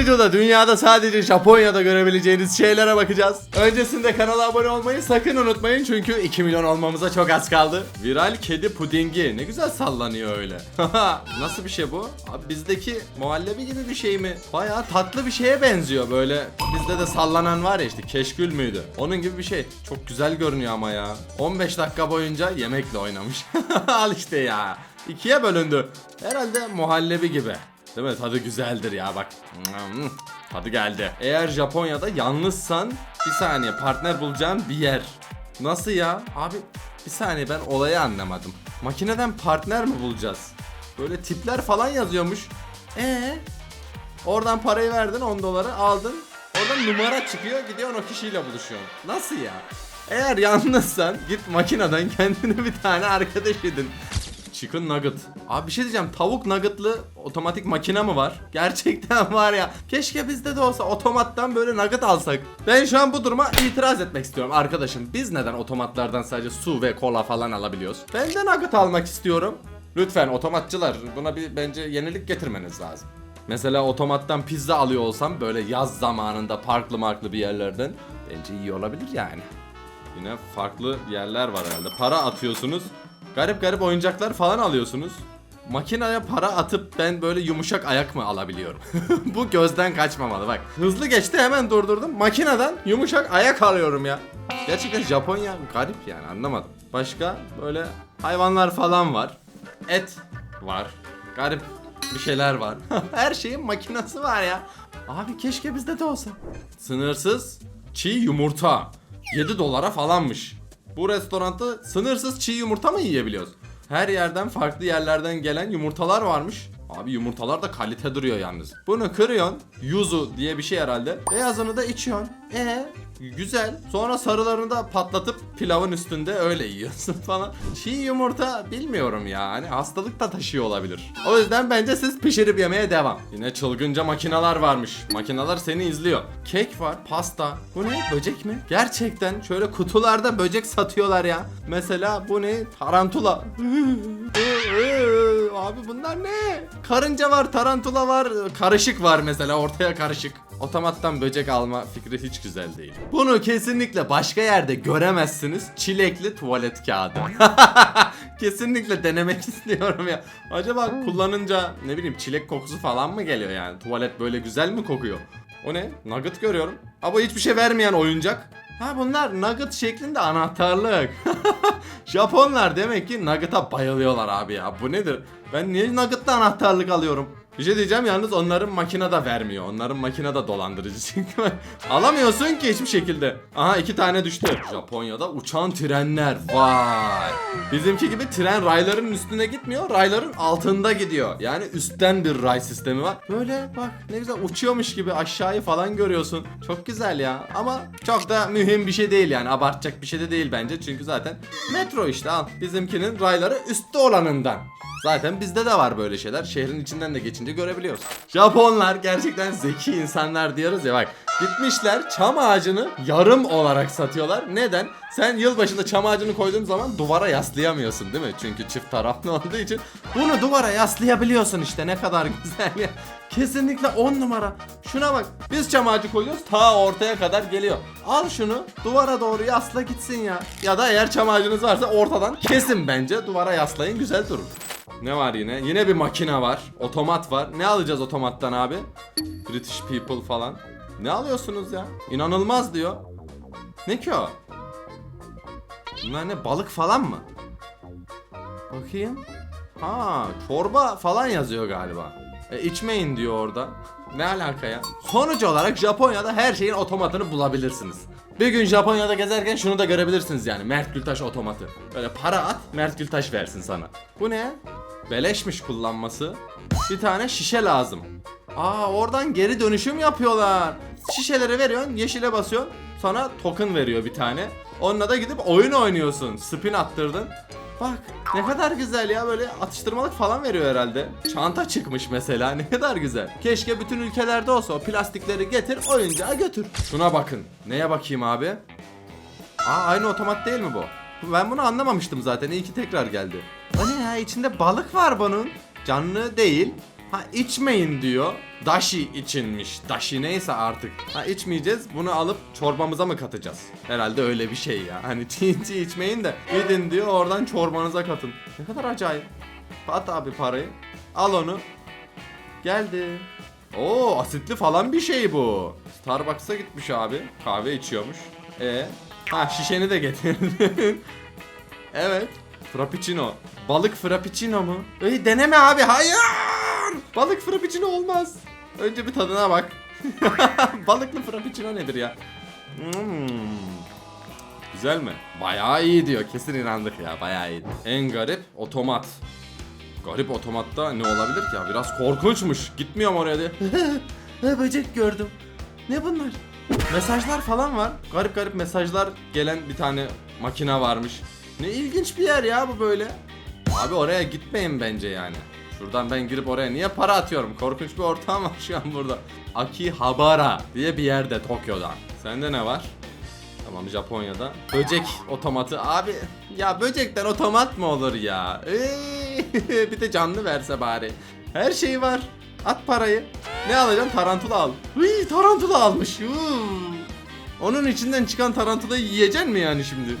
videoda dünyada sadece Japonya'da görebileceğiniz şeylere bakacağız. Öncesinde kanala abone olmayı sakın unutmayın çünkü 2 milyon olmamıza çok az kaldı. Viral kedi pudingi ne güzel sallanıyor öyle. Nasıl bir şey bu? Abi bizdeki muhallebi gibi bir şey mi? Bayağı tatlı bir şeye benziyor böyle. Bizde de sallanan var ya işte keşkül müydü? Onun gibi bir şey. Çok güzel görünüyor ama ya. 15 dakika boyunca yemekle oynamış. Al işte ya. İkiye bölündü. Herhalde muhallebi gibi. Değil mi? Tadı güzeldir ya bak. Tadı geldi. Eğer Japonya'da yalnızsan bir saniye partner bulacağın bir yer. Nasıl ya? Abi bir saniye ben olayı anlamadım. Makineden partner mi bulacağız? Böyle tipler falan yazıyormuş. Ee? Oradan parayı verdin 10 doları aldın. Oradan numara çıkıyor gidiyorsun o kişiyle buluşuyorsun. Nasıl ya? Eğer yalnızsan git makineden kendine bir tane arkadaş edin. Chicken nugget. Abi bir şey diyeceğim. Tavuk nuggetlı otomatik makine mi var? Gerçekten var ya. Keşke bizde de olsa otomattan böyle nugget alsak. Ben şu an bu duruma itiraz etmek istiyorum arkadaşım. Biz neden otomatlardan sadece su ve kola falan alabiliyoruz? Ben de nugget almak istiyorum. Lütfen otomatçılar buna bir bence yenilik getirmeniz lazım. Mesela otomattan pizza alıyor olsam böyle yaz zamanında parklı marklı bir yerlerden bence iyi olabilir yani. Yine farklı yerler var herhalde. Para atıyorsunuz. Garip garip oyuncaklar falan alıyorsunuz. Makineye para atıp ben böyle yumuşak ayak mı alabiliyorum? Bu gözden kaçmamalı bak. Hızlı geçti hemen durdurdum. Makineden yumuşak ayak alıyorum ya. Gerçekten Japonya garip yani anlamadım. Başka böyle hayvanlar falan var. Et var. Garip bir şeyler var. Her şeyin makinesi var ya. Abi keşke bizde de olsa. Sınırsız çiğ yumurta. 7 dolara falanmış. Bu restoranda sınırsız çiğ yumurta mı yiyebiliyoruz? Her yerden farklı yerlerden gelen yumurtalar varmış. Abi yumurtalar da kalite duruyor yalnız. Bunu kırıyorsun. Yuzu diye bir şey herhalde. Beyazını da içiyorsun. E güzel. Sonra sarılarını da patlatıp pilavın üstünde öyle yiyorsun falan. Çiğ yumurta bilmiyorum ya. Hani hastalık da taşıyor olabilir. O yüzden bence siz pişirip yemeye devam. Yine çılgınca makineler varmış. Makineler seni izliyor. Kek var, pasta. Bu ne? Böcek mi? Gerçekten şöyle kutularda böcek satıyorlar ya. Mesela bu ne? Tarantula. Abi bunlar ne? Karınca var, tarantula var, karışık var mesela ortaya karışık. Otomattan böcek alma fikri hiç güzel değil. Bunu kesinlikle başka yerde göremezsiniz. Çilekli tuvalet kağıdı. kesinlikle denemek istiyorum ya. Acaba kullanınca ne bileyim çilek kokusu falan mı geliyor yani? Tuvalet böyle güzel mi kokuyor? O ne? Nugget görüyorum. Ama hiçbir şey vermeyen oyuncak. Ha bunlar nugget şeklinde anahtarlık. Japonlar demek ki nugget'a bayılıyorlar abi ya. Bu nedir? Ben niye nugget'ta anahtarlık alıyorum? Bir şey diyeceğim yalnız onların makine de vermiyor. Onların makine de dolandırıcı çünkü. Alamıyorsun ki hiçbir şekilde. Aha iki tane düştü. Japonya'da uçan trenler. Vay. Bizimki gibi tren rayların üstüne gitmiyor. Rayların altında gidiyor. Yani üstten bir ray sistemi var. Böyle bak ne güzel uçuyormuş gibi aşağıyı falan görüyorsun. Çok güzel ya. Ama çok da mühim bir şey değil yani. Abartacak bir şey de değil bence. Çünkü zaten metro işte al. Bizimkinin rayları üstte olanından. Zaten bizde de var böyle şeyler. Şehrin içinden de geçince görebiliyoruz. Japonlar gerçekten zeki insanlar diyoruz ya bak. Gitmişler çam ağacını yarım olarak satıyorlar. Neden? Sen yılbaşında çam ağacını koyduğun zaman duvara yaslayamıyorsun değil mi? Çünkü çift taraflı olduğu için. Bunu duvara yaslayabiliyorsun işte ne kadar güzel ya. Kesinlikle 10 numara. Şuna bak. Biz çam ağacı koyuyoruz ta ortaya kadar geliyor. Al şunu duvara doğru yasla gitsin ya. Ya da eğer çam ağacınız varsa ortadan kesin bence. Duvara yaslayın güzel durur. Ne var yine? Yine bir makine var. Otomat var. Ne alacağız otomattan abi? British people falan. Ne alıyorsunuz ya? İnanılmaz diyor. Ne ki o? Bunlar ne balık falan mı? Bakayım. Ha, çorba falan yazıyor galiba. E, içmeyin diyor orada. Ne alaka ya? Sonuç olarak Japonya'da her şeyin otomatını bulabilirsiniz. Bir gün Japonya'da gezerken şunu da görebilirsiniz yani. Mert Gültaş otomatı. Böyle para at, Mert Gültaş versin sana. Bu ne? Beleşmiş kullanması. Bir tane şişe lazım. Aa oradan geri dönüşüm yapıyorlar. Şişeleri veriyorsun, yeşile basıyorsun. Sana token veriyor bir tane. Onunla da gidip oyun oynuyorsun. Spin attırdın. Bak ne kadar güzel ya böyle atıştırmalık falan veriyor herhalde. Çanta çıkmış mesela ne kadar güzel. Keşke bütün ülkelerde olsa o plastikleri getir oyuncağa götür. Şuna bakın. Neye bakayım abi? Aa aynı otomat değil mi bu? Ben bunu anlamamıştım zaten. İyi ki tekrar geldi. O ne ya içinde balık var bunun. Canlı değil. Ha içmeyin diyor. Dashi içinmiş. Dashi neyse artık. Ha içmeyeceğiz. Bunu alıp çorbamıza mı katacağız? Herhalde öyle bir şey ya. Hani TNT içmeyin de gidin diyor oradan çorbanıza katın. Ne kadar acayip. At abi parayı. Al onu. Geldi. Oo asitli falan bir şey bu. Starbucks'a gitmiş abi. Kahve içiyormuş. E ha şişeni de getirdin. evet. Frappuccino. Balık frappuccino mu? Ey deneme abi. Hayır. Balık frappuccino olmaz. Önce bir tadına bak. Balıklı frappuccino nedir ya? Hmm. Güzel mi? Bayağı iyi diyor. Kesin inandık ya. Bayağı iyi. En garip otomat. Garip otomatta ne olabilir ki ya? Biraz korkunçmuş. Gitmiyorum oraya diye. Böcek gördüm. Ne bunlar? Mesajlar falan var. Garip garip mesajlar gelen bir tane makine varmış. Ne ilginç bir yer ya bu böyle. Abi oraya gitmeyin bence yani. Şuradan ben girip oraya niye para atıyorum? Korkunç bir ortam var şu an burada. Akihabara diye bir yerde Tokyo'da. Sende ne var? Tamam Japonya'da. Böcek otomatı. Abi ya böcekten otomat mı olur ya? Eee, bir de canlı verse bari. Her şey var. At parayı. Ne alacaksın? Tarantula al. Hıy, tarantula almış. Huu. Onun içinden çıkan tarantulayı yiyeceksin mi yani şimdi?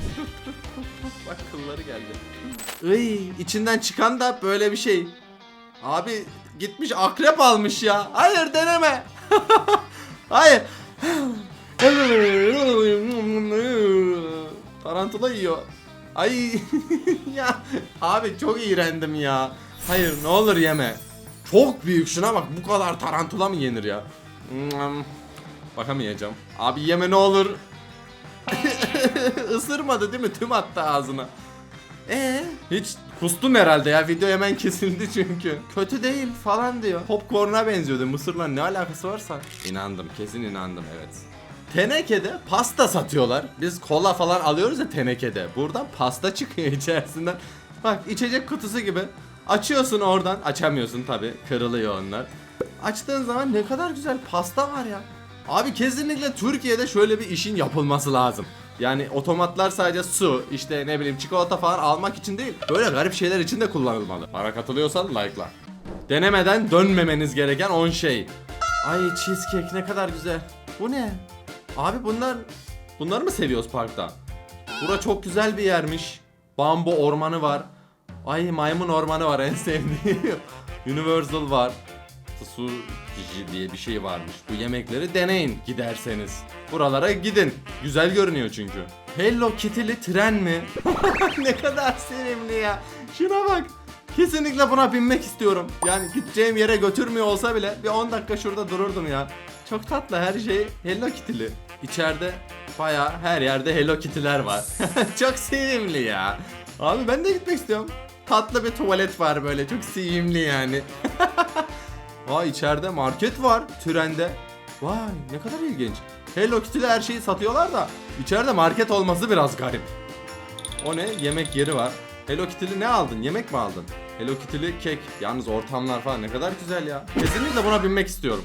Bak kılları geldi. Iy, içinden çıkan da böyle bir şey. Abi gitmiş akrep almış ya. Hayır deneme. Hayır. Tarantula yiyor. Ay ya abi çok iğrendim ya. Hayır ne olur yeme. Çok büyük şuna bak bu kadar tarantula mı yenir ya? Hmm, Bakamayacağım. Abi yeme ne olur. Isırmadı değil mi? Tüm attı ağzına. Ee, hiç kustun herhalde ya. Video hemen kesildi çünkü. Kötü değil falan diyor. Popcorn'a benziyordu. Mısırla ne alakası varsa. İnandım. Kesin inandım evet. Tenekede pasta satıyorlar. Biz kola falan alıyoruz ya tenekede. Buradan pasta çıkıyor içerisinden. Bak içecek kutusu gibi. Açıyorsun oradan. Açamıyorsun tabi. Kırılıyor onlar. Açtığın zaman ne kadar güzel pasta var ya. Abi kesinlikle Türkiye'de şöyle bir işin yapılması lazım. Yani otomatlar sadece su, işte ne bileyim çikolata falan almak için değil. Böyle garip şeyler için de kullanılmalı. Bana katılıyorsan like'la. Denemeden dönmemeniz gereken 10 şey. Ay cheesecake ne kadar güzel. Bu ne? Abi bunlar bunları mı seviyoruz parkta? Bura çok güzel bir yermiş. Bambu ormanı var. Ay maymun ormanı var en sevdiğim. Universal var. Su diye bir şey varmış. Bu yemekleri deneyin giderseniz. Buralara gidin. Güzel görünüyor çünkü. Hello Kitty'li tren mi? ne kadar sevimli ya. Şuna bak. Kesinlikle buna binmek istiyorum. Yani gideceğim yere götürmüyor olsa bile bir 10 dakika şurada dururdum ya. Çok tatlı her şey Hello Kitty'li. İçeride baya her yerde Hello Kitty'ler var. çok sevimli ya. Abi ben de gitmek istiyorum. Tatlı bir tuvalet var böyle çok sevimli yani. Aa içeride market var trende. Vay ne kadar ilginç. Hello Kitty'de her şeyi satıyorlar da içeride market olması biraz garip. O ne? Yemek yeri var. Hello Kitty'li ne aldın? Yemek mi aldın? Hello Kitty'li kek. Yalnız ortamlar falan ne kadar güzel ya. Kesinlikle buna binmek istiyorum.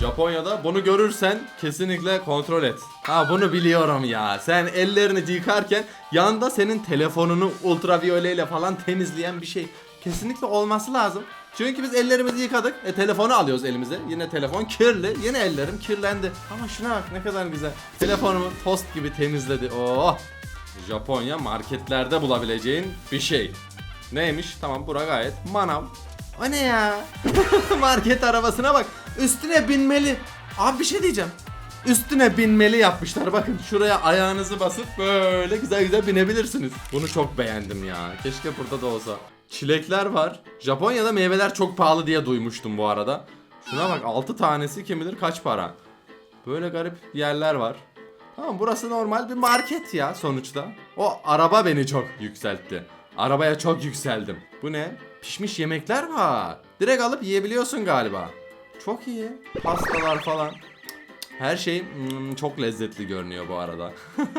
Japonya'da bunu görürsen kesinlikle kontrol et. Ha bunu biliyorum ya. Sen ellerini yıkarken yanında senin telefonunu ultraviyoleyle falan temizleyen bir şey kesinlikle olması lazım. Çünkü biz ellerimizi yıkadık. E telefonu alıyoruz elimize. Yine telefon kirli. Yine ellerim kirlendi. Ama şuna bak ne kadar güzel. Telefonumu tost gibi temizledi. Oh. Japonya marketlerde bulabileceğin bir şey. Neymiş? Tamam bura gayet manav. O ne ya? Market arabasına bak. Üstüne binmeli. Abi bir şey diyeceğim. Üstüne binmeli yapmışlar. Bakın şuraya ayağınızı basıp böyle güzel güzel binebilirsiniz. Bunu çok beğendim ya. Keşke burada da olsa. Çilekler var. Japonya'da meyveler çok pahalı diye duymuştum bu arada. Şuna bak 6 tanesi kim bilir kaç para. Böyle garip yerler var. Tamam burası normal bir market ya sonuçta. O araba beni çok yükseltti. Arabaya çok yükseldim. Bu ne? Pişmiş yemekler var. Direkt alıp yiyebiliyorsun galiba. Çok iyi. Pastalar falan. Her şey mm, çok lezzetli görünüyor bu arada.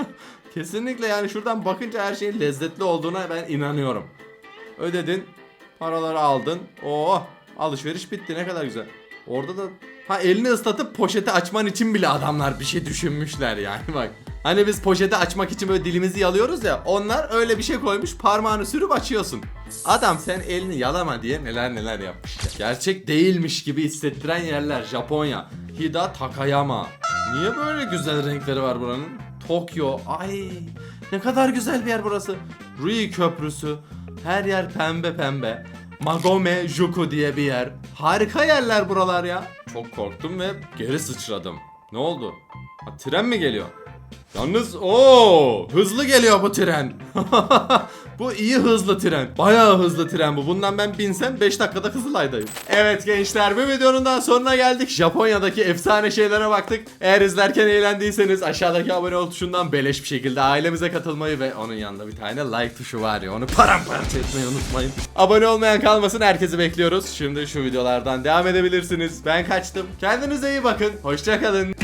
Kesinlikle yani şuradan bakınca her şeyin lezzetli olduğuna ben inanıyorum. Ödedin, paraları aldın. Oh, alışveriş bitti ne kadar güzel. Orada da Ha elini ıslatıp poşeti açman için bile adamlar bir şey düşünmüşler yani bak. Hani biz poşeti açmak için böyle dilimizi yalıyoruz ya onlar öyle bir şey koymuş parmağını sürüp açıyorsun. Adam sen elini yalama diye neler neler yapmış. Gerçek değilmiş gibi hissettiren yerler Japonya. Hida Takayama. Niye böyle güzel renkleri var buranın? Tokyo. Ay ne kadar güzel bir yer burası. Rui Köprüsü. Her yer pembe pembe. Magome Juku diye bir yer. Harika yerler buralar ya. Çok korktum ve geri sıçradım. Ne oldu? Ha, tren mi geliyor? Yalnız o hızlı geliyor bu tren. bu iyi hızlı tren. Bayağı hızlı tren bu. Bundan ben binsem 5 dakikada Kızılay'dayım. Evet gençler bu videonun daha sonuna geldik. Japonya'daki efsane şeylere baktık. Eğer izlerken eğlendiyseniz aşağıdaki abone ol tuşundan beleş bir şekilde ailemize katılmayı ve onun yanında bir tane like tuşu var ya onu paramparça etmeyi unutmayın. Abone olmayan kalmasın herkesi bekliyoruz. Şimdi şu videolardan devam edebilirsiniz. Ben kaçtım. Kendinize iyi bakın. Hoşçakalın.